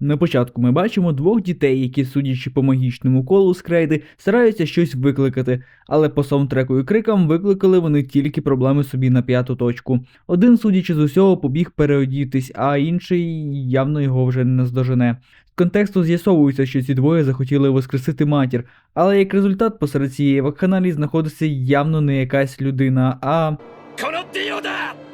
На початку ми бачимо двох дітей, які, судячи по магічному колу з крейди, стараються щось викликати, але по саундтреку і крикам викликали вони тільки проблеми собі на п'яту точку. Один, судячи з усього, побіг переодітись, а інший явно його вже не здожене. З контексту з'ясовується, що ці двоє захотіли воскресити матір, але як результат посеред цієї вакханалії знаходиться явно не якась людина, а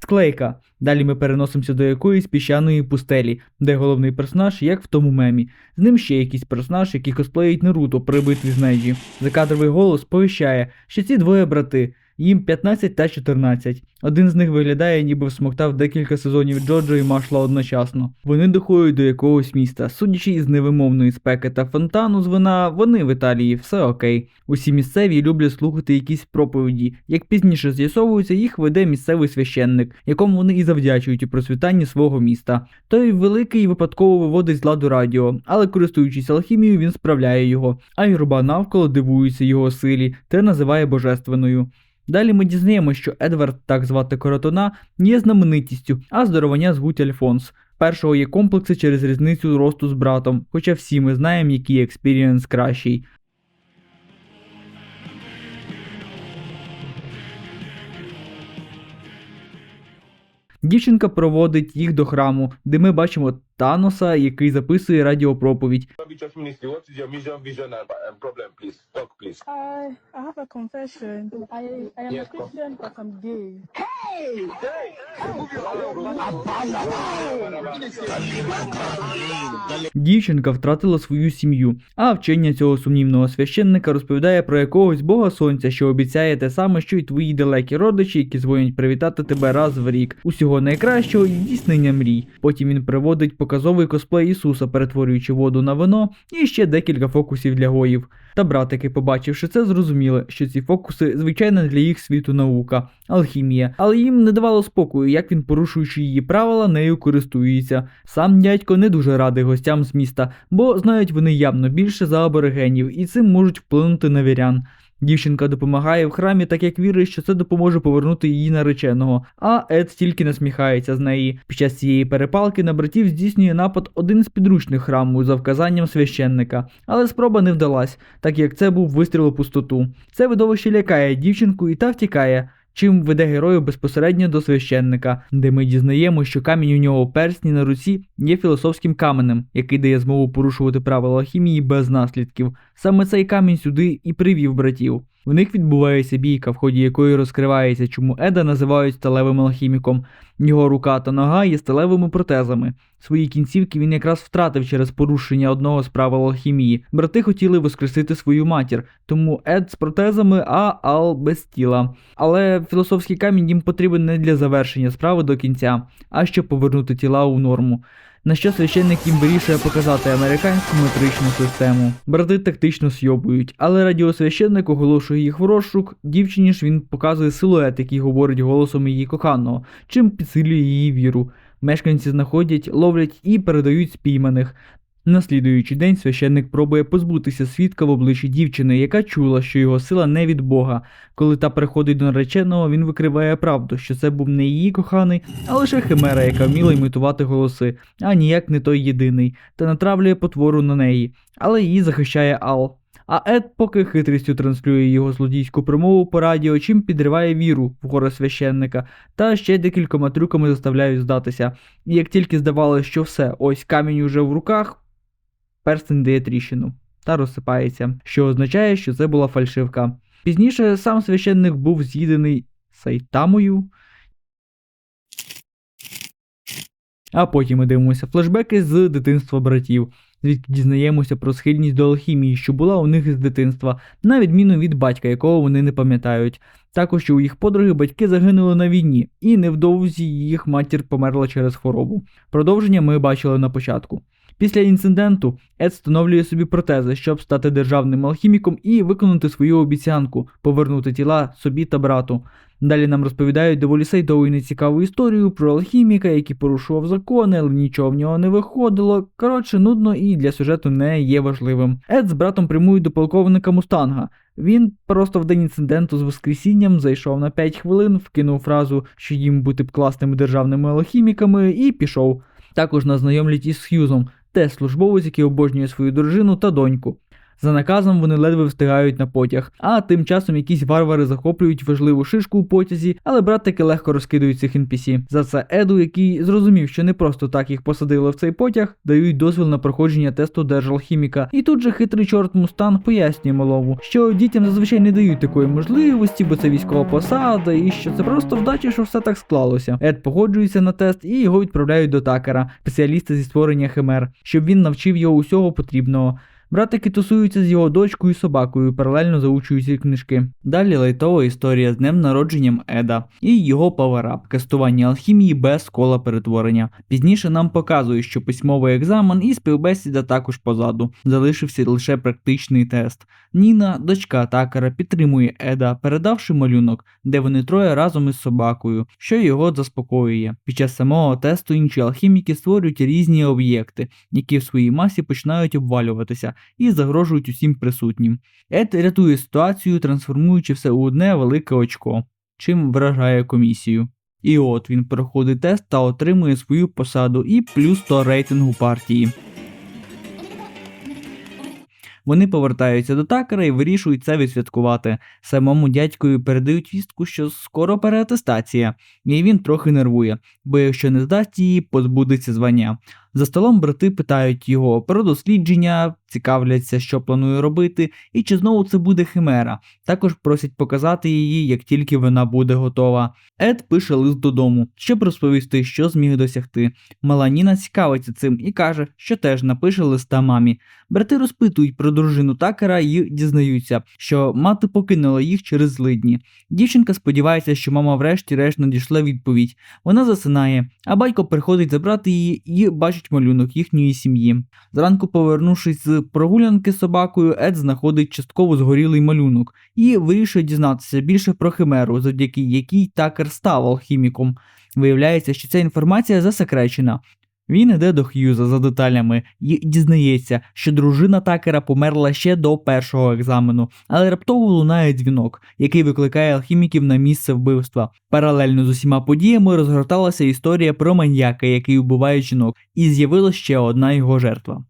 склейка. Далі ми переносимося до якоїсь піщаної пустелі, де головний персонаж, як в тому мемі. З ним ще якийсь персонаж, який косплеїть Наруто при битві з Неджі. Закадровий голос повіщає, що ці двоє брати. Їм 15 та 14. Один з них виглядає, ніби всмоктав декілька сезонів Джоджо і Машла одночасно. Вони доходять до якогось міста. Судячи із невимовної спеки та фонтану з вина, вони в Італії, все окей. Усі місцеві люблять слухати якісь проповіді. Як пізніше з'ясовується, їх веде місцевий священник, якому вони і завдячують у процвітанні свого міста. Той великий випадково виводить з ладу радіо, але користуючись алхімією, він справляє його. А юрба навколо дивується його силі та називає божественною. Далі ми дізнаємося, що Едвард, так звати Коротуна, є знаменитістю, а здоровання звуть Альфонс. Першого є комплекси через різницю росту з братом, хоча всі ми знаємо, який експірієнс кращий. Дівчинка проводить їх до храму, де ми бачимо Таноса, який записує радіопроповідь. Дівчинка втратила свою сім'ю, а вчення цього сумнівного священника розповідає про якогось бога сонця, що обіцяє те саме, що й твої далекі родичі, які дзвонять привітати тебе раз в рік. Усього найкращого і здійснення мрій. Потім він приводить показовий косплей Ісуса, перетворюючи воду на вино, і ще декілька фокусів для гоїв. Та братики, побачивши це, зрозуміли, що ці фокуси звичайна для їх світу наука, алхімія, але їм не давало спокою, як він, порушуючи її правила, нею користується. Сам дядько не дуже радий гостям з міста, бо знають вони явно більше за аборигенів і цим можуть вплинути на вірян. Дівчинка допомагає в храмі, так як вірить, що це допоможе повернути її нареченого. А Ед тільки насміхається з неї. Під час цієї перепалки на братів здійснює напад один з підручних храму за вказанням священника, але спроба не вдалась, так як це був вистріл у пустоту. Це видовище лякає дівчинку і та втікає. Чим веде герою безпосередньо до священника, де ми дізнаємо, що камінь у нього персні на руці є філософським каменем, який дає змогу порушувати правила хімії без наслідків. Саме цей камінь сюди і привів братів. В них відбувається бійка, в ході якої розкривається, чому Еда називають сталевим алхіміком. Його рука та нога є сталевими протезами. Свої кінцівки він якраз втратив через порушення одного з правил алхімії. Брати хотіли воскресити свою матір, тому Ед з протезами, а Ал без тіла. Але філософський камінь їм потрібен не для завершення справи до кінця, а щоб повернути тіла у норму. На що священник їм вирішує показати американську метричну систему. Брати тактично сйобують, але радіосвященник оголошує їх в розшук. Дівчині ж він показує силует, який говорить голосом її коханого, чим підсилює її віру. Мешканці знаходять, ловлять і передають спійманих. На слідуючий день священник пробує позбутися свідка в обличчі дівчини, яка чула, що його сила не від Бога. Коли та приходить до нареченого, він викриває правду, що це був не її коханий, а лише химера, яка вміла імітувати голоси, а ніяк не той єдиний, та натравлює потвору на неї, але її захищає Ал. А Ед поки хитрістю транслює його злодійську промову по радіо, чим підриває віру в горе священника, та ще декількома трюками заставляють здатися. І як тільки здавалося, що все, ось камінь уже в руках, перстень дає тріщину та розсипається, що означає, що це була фальшивка. Пізніше сам священник був з'їдений Сайтамою. А потім ми дивимося флешбеки з дитинства братів, звідки дізнаємося про схильність до алхімії, що була у них із дитинства, на відміну від батька, якого вони не пам'ятають. Також що у їх подруги батьки загинули на війні, і невдовзі їх матір померла через хворобу. Продовження ми бачили на початку. Після інциденту Ед встановлює собі протези, щоб стати державним алхіміком і виконати свою обіцянку повернути тіла собі та брату. Далі нам розповідають доволі сейдову і нецікаву історію про алхіміка, який порушував закони, але нічого в нього не виходило. Коротше, нудно і для сюжету не є важливим. Ед з братом прямують до полковника Мустанга. Він просто в день інциденту з Воскресінням зайшов на 5 хвилин, вкинув фразу, що їм бути б класними державними алхіміками, і пішов. Також нас знайомлять із Х'юзом, теж службовець, який обожнює свою дружину та доньку. За наказом вони ледве встигають на потяг, а тим часом якісь варвари захоплюють важливу шишку у потязі, але братики легко розкидують цих NPC. За це Еду, який зрозумів, що не просто так їх посадили в цей потяг, дають дозвіл на проходження тесту держалхіміка. І тут же хитрий чорт Мустан пояснює малому, що дітям зазвичай не дають такої можливості, бо це військова посада, і що це просто вдача, що все так склалося. Ед погоджується на тест і його відправляють до такера, спеціаліста зі створення химер, щоб він навчив його усього потрібного. Братики тусуються з його дочкою і собакою, паралельно заучують книжки. Далі лайтова історія з днем народженням Еда і його паверап кастування алхімії без кола перетворення. Пізніше нам показує, що письмовий екзамен і співбесіда також позаду. Залишився лише практичний тест. Ніна, дочка атакера, підтримує Еда, передавши малюнок, де вони троє разом із собакою, що його заспокоює. Під час самого тесту інші алхіміки створюють різні об'єкти, які в своїй масі починають обвалюватися і загрожують усім присутнім. Ед рятує ситуацію, трансформуючи все у одне велике очко, чим вражає комісію. І от він проходить тест та отримує свою посаду і плюс 100 рейтингу партії. Вони повертаються до такера і вирішують це відсвяткувати. Самому дядькові передають вістку, що скоро переатестація, і він трохи нервує, бо якщо не здасть її, позбудеться звання. За столом брати питають його про дослідження, цікавляться, що планує робити, і чи знову це буде химера. Також просять показати її, як тільки вона буде готова. Ед пише лист додому, щоб розповісти, що зміг досягти. Мала Ніна цікавиться цим і каже, що теж напише листа мамі. Брати розпитують про дружину такера і дізнаються, що мати покинула їх через злидні. Дівчинка сподівається, що мама врешті-решт надійшла відповідь. Вона засинає, а батько приходить забрати її і бачить малюнок їхньої сім'ї. Зранку, повернувшись з прогулянки з собакою, Ед знаходить частково згорілий малюнок і вирішує дізнатися більше про химеру, завдяки якій такер став алхіміком. Виявляється, що ця інформація засекречена. Він іде до Х'юза за деталями і дізнається, що дружина такера померла ще до першого екзамену, але раптово лунає дзвінок, який викликає алхіміків на місце вбивства. Паралельно з усіма подіями розгорталася історія про маньяка, який вбиває жінок, і з'явилася ще одна його жертва.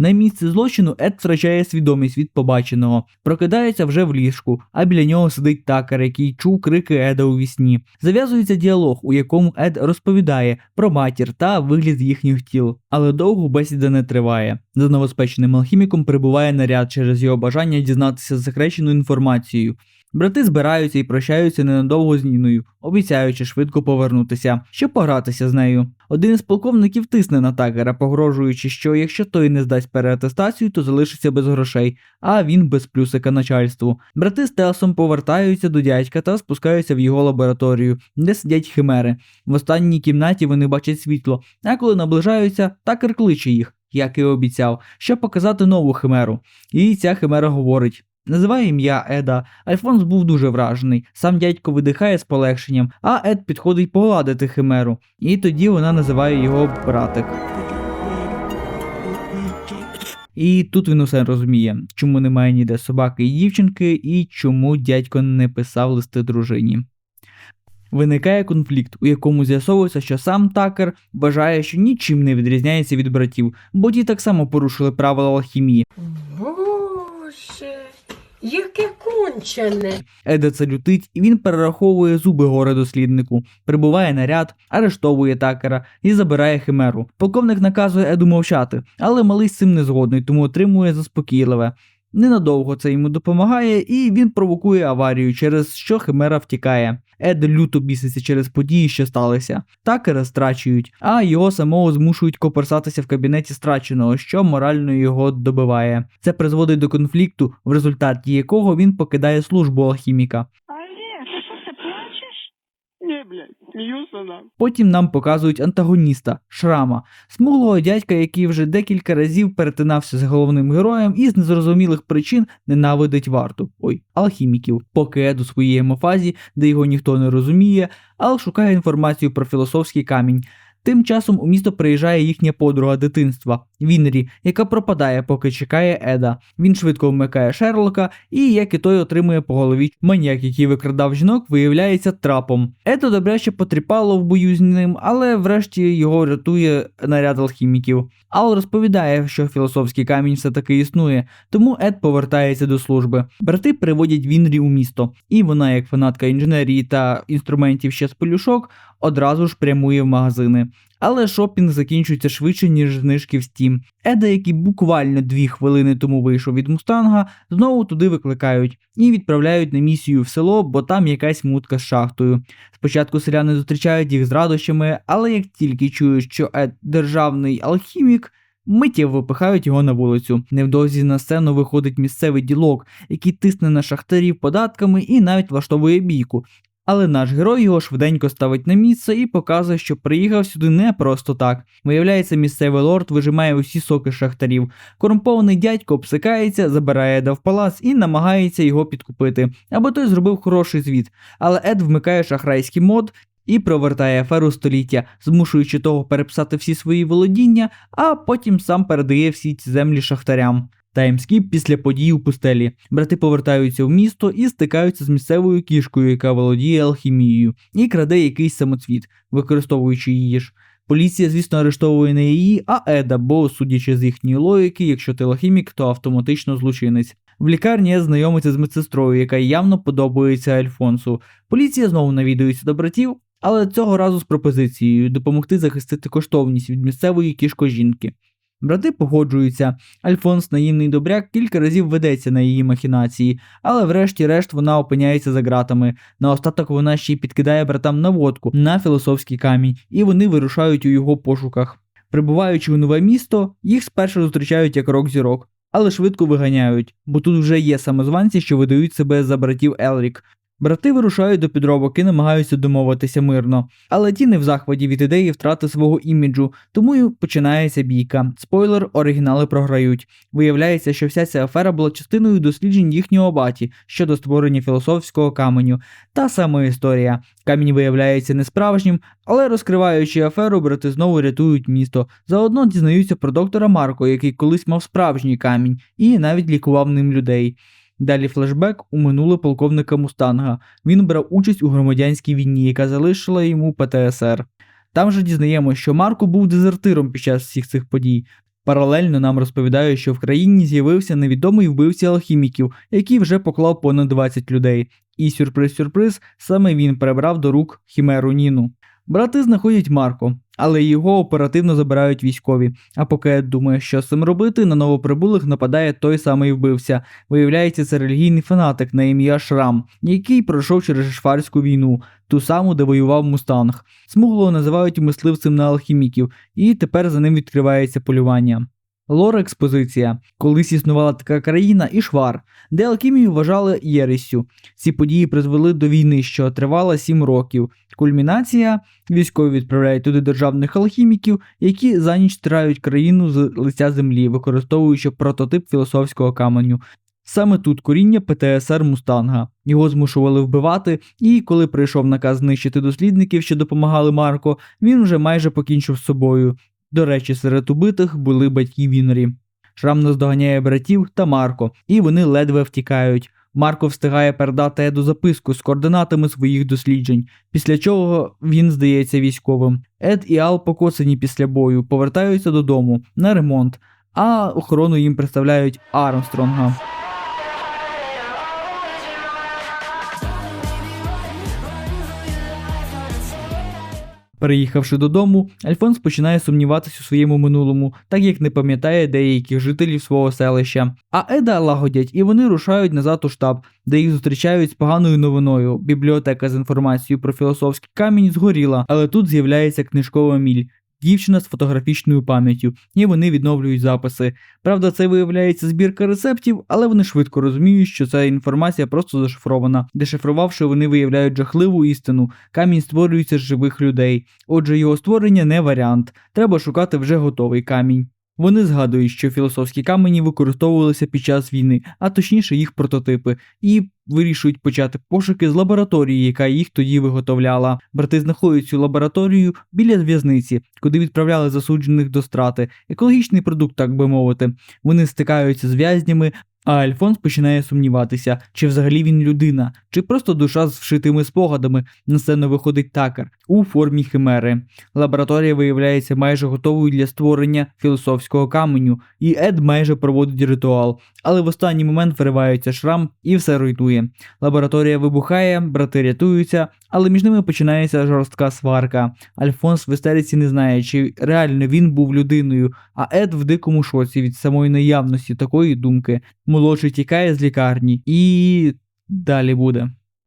На місці злочину Ед втрачає свідомість від побаченого, прокидається вже в ліжку, а біля нього сидить такер, який чув крики Еда у вісні. Зав'язується діалог, у якому Ед розповідає про матір та вигляд їхніх тіл, але довго бесіда не триває. За новоспеченим алхіміком прибуває наряд через його бажання дізнатися засекречену інформацію. Брати збираються і прощаються ненадовго з Ніною, обіцяючи швидко повернутися, щоб погратися з нею. Один із полковників тисне на Такера, погрожуючи, що якщо той не здасть переатестацію, то залишиться без грошей, а він без плюсика начальству. Брати з Телсом повертаються до дядька та спускаються в його лабораторію, де сидять химери. В останній кімнаті вони бачать світло, а коли наближаються, Такер кличе їх, як і обіцяв, щоб показати нову химеру. І ця химера говорить. Називає ім'я Еда. Альфонс був дуже вражений. Сам дядько видихає з полегшенням, а Ед підходить погладити химеру. І тоді вона називає його братик. І тут він усе розуміє, чому немає ніде собаки і дівчинки, і чому дядько не писав листи дружині. Виникає конфлікт, у якому з'ясовується, що сам такер вважає, що нічим не відрізняється від братів, бо ті так само порушили правила алхімії. Боже, яке кончене. Еда це лютить, і він перераховує зуби горе досліднику, прибуває наряд, арештовує такера і забирає химеру. Полковник наказує Еду мовчати, але малий з цим не згодний, тому отримує заспокійливе. Ненадовго це йому допомагає, і він провокує аварію, через що химера втікає. Ед люто біситься через події, що сталися. Такера страчують, а його самого змушують коперсатися в кабінеті страченого, що морально його добиває. Це призводить до конфлікту, в результаті якого він покидає службу алхіміка. Олег, ты что, ты плачешь? Не, блядь, смеются нам. Потім нам показують антагоніста Шрама, смуглого дядька, який вже декілька разів перетинався з головним героєм і з незрозумілих причин ненавидить варту. Ой, алхіміків. Поки Ед у своїй емофазі, де його ніхто не розуміє, Ал шукає інформацію про філософський камінь. Тим часом у місто приїжджає їхня подруга дитинства Вінрі, яка пропадає, поки чекає Еда. Він швидко вмикає Шерлока, і як і той отримує по голові маніяк, який викрадав жінок, виявляється трапом. Еда добряче потріпало в бою з ним, але врешті його рятує наряд алхіміків. Ал розповідає, що філософський камінь все таки існує, тому Ед повертається до служби. Брати приводять Вінрі у місто, і вона, як фанатка інженерії та інструментів ще з полюшок, одразу ж прямує в магазини. Але шопінг закінчується швидше, ніж знижки в Steam. Еда, який буквально дві хвилини тому вийшов від Мустанга, знову туди викликають і відправляють на місію в село, бо там якась мутка з шахтою. Спочатку селяни зустрічають їх з радощами, але як тільки чують, що Ед державний алхімік, миттєво випихають його на вулицю. Невдовзі на сцену виходить місцевий ділок, який тисне на шахтарів податками і навіть влаштовує бійку. Але наш герой його швиденько ставить на місце і показує, що приїхав сюди не просто так. Виявляється, місцевий лорд вижимає усі соки шахтарів. Корумпований дядько обсикається, забирає Еда в палац і намагається його підкупити, аби той зробив хороший звіт. Але Ед вмикає шахрайський мод. І провертає аферу століття, змушуючи того переписати всі свої володіння, а потім сам передає всі ці землі шахтарям. Таймскіп після подій у пустелі. Брати повертаються в місто і стикаються з місцевою кішкою, яка володіє алхімією, і краде якийсь самоцвіт, використовуючи її ж. Поліція, звісно, арештовує не її, а Еда, бо, судячи з їхньої логіки, якщо ти алхімік, то автоматично злочинець. В лікарні Ед знайомиться з медсестрою, яка явно подобається Альфонсу. Поліція знову навідується до братів, але цього разу з пропозицією допомогти захистити коштовність від місцевої кішко-жінки. Брати погоджуються. Альфонс, наївний добряк, кілька разів ведеться на її махінації, але врешті-решт вона опиняється за ґратами. Наостаток вона ще й підкидає братам наводку на філософський камінь, і вони вирушають у його пошуках. Прибуваючи у нове місто, їх спершу зустрічають як рок-зірок, але швидко виганяють, бо тут вже є самозванці, що видають себе за братів Елрік. Брати вирушають до підробок і намагаються домовитися мирно, але ті не в захваті від ідеї втрати свого іміджу, тому й починається бійка. Спойлер, оригінали програють. Виявляється, що вся ця афера була частиною досліджень їхнього баті щодо створення філософського каменю. Та сама історія. Камінь виявляється несправжнім, але розкриваючи аферу, брати знову рятують місто. Заодно дізнаються про доктора Марко, який колись мав справжній камінь і навіть лікував ним людей. Далі флешбек у минуле полковника Мустанга. Він брав участь у громадянській війні, яка залишила йому ПТСР. Там же дізнаємося, що Марко був дезертиром під час всіх цих подій. Паралельно нам розповідають, що в країні з'явився невідомий вбивця алхіміків, який вже поклав понад 20 людей. І сюрприз-сюрприз, саме він перебрав до рук хімеру Ніну. Брати знаходять Марко, але його оперативно забирають військові. А поки Ед думає, що з цим робити, на новоприбулих нападає той самий вбивця. Виявляється, це релігійний фанатик на ім'я Шрам, який пройшов через Шварську війну, ту саму, де воював Мустанг. Смуглого називають мисливцем на алхіміків, і тепер за ним відкривається полювання. Лор експозиція. Колись існувала така країна Ішвар, де алхімію вважали єресю. Ці події призвели до війни, що тривала 7 років. Кульмінація військові відправляють туди державних алхіміків, які за ніч стирають країну з лиця землі, використовуючи прототип філософського каменю. Саме тут коріння ПТСР Мустанга. Його змушували вбивати, і коли прийшов наказ знищити дослідників, що допомагали Марко, він вже майже покінчив з собою. До речі, серед убитих були батьки Вінрі. Шрам наздоганяє братів та Марко, і вони ледве втікають. Марко встигає передати Еду записку з координатами своїх досліджень, після чого він здається військовим. Ед і Ал, покоцані після бою, повертаються додому на ремонт, а охорону їм представляють Армстронга. Переїхавши додому, Альфонс починає сумніватися у своєму минулому, так як не пам'ятає деяких жителів свого селища. А Еда лагодять, і вони рушають назад у штаб, де їх зустрічають з поганою новиною. Бібліотека з інформацією про філософський камінь згоріла, але тут з'являється книжкова міль. Дівчина з фотографічною пам'яттю, і вони відновлюють записи. Правда, це виявляється збірка рецептів, але вони швидко розуміють, що ця інформація просто зашифрована. Дешифрувавши, вони виявляють жахливу істину. Камінь створюється з живих людей. Отже, його створення не варіант. Треба шукати вже готовий камінь. Вони згадують, що філософські камені використовувалися під час війни, а точніше їх прототипи, і вирішують почати пошуки з лабораторії, яка їх тоді виготовляла. Брати знаходять цю лабораторію біля в'язниці, куди відправляли засуджених до страти. Екологічний продукт, так би мовити. Вони стикаються з в'язнями. А Альфонс починає сумніватися, чи взагалі він людина, чи просто душа з вшитими спогадами. На сцену виходить такер у формі химери. Лабораторія виявляється майже готовою для створення філософського каменю, і Ед майже проводить ритуал, але в останній момент виривається шрам і все руйнує. Лабораторія вибухає, брати рятуються, але між ними починається жорстка сварка. Альфонс в істериці не знає, чи реально він був людиною, а Ед в дикому шоці від самої наявності такої думки. Молодший тікає з лікарні і далі буде.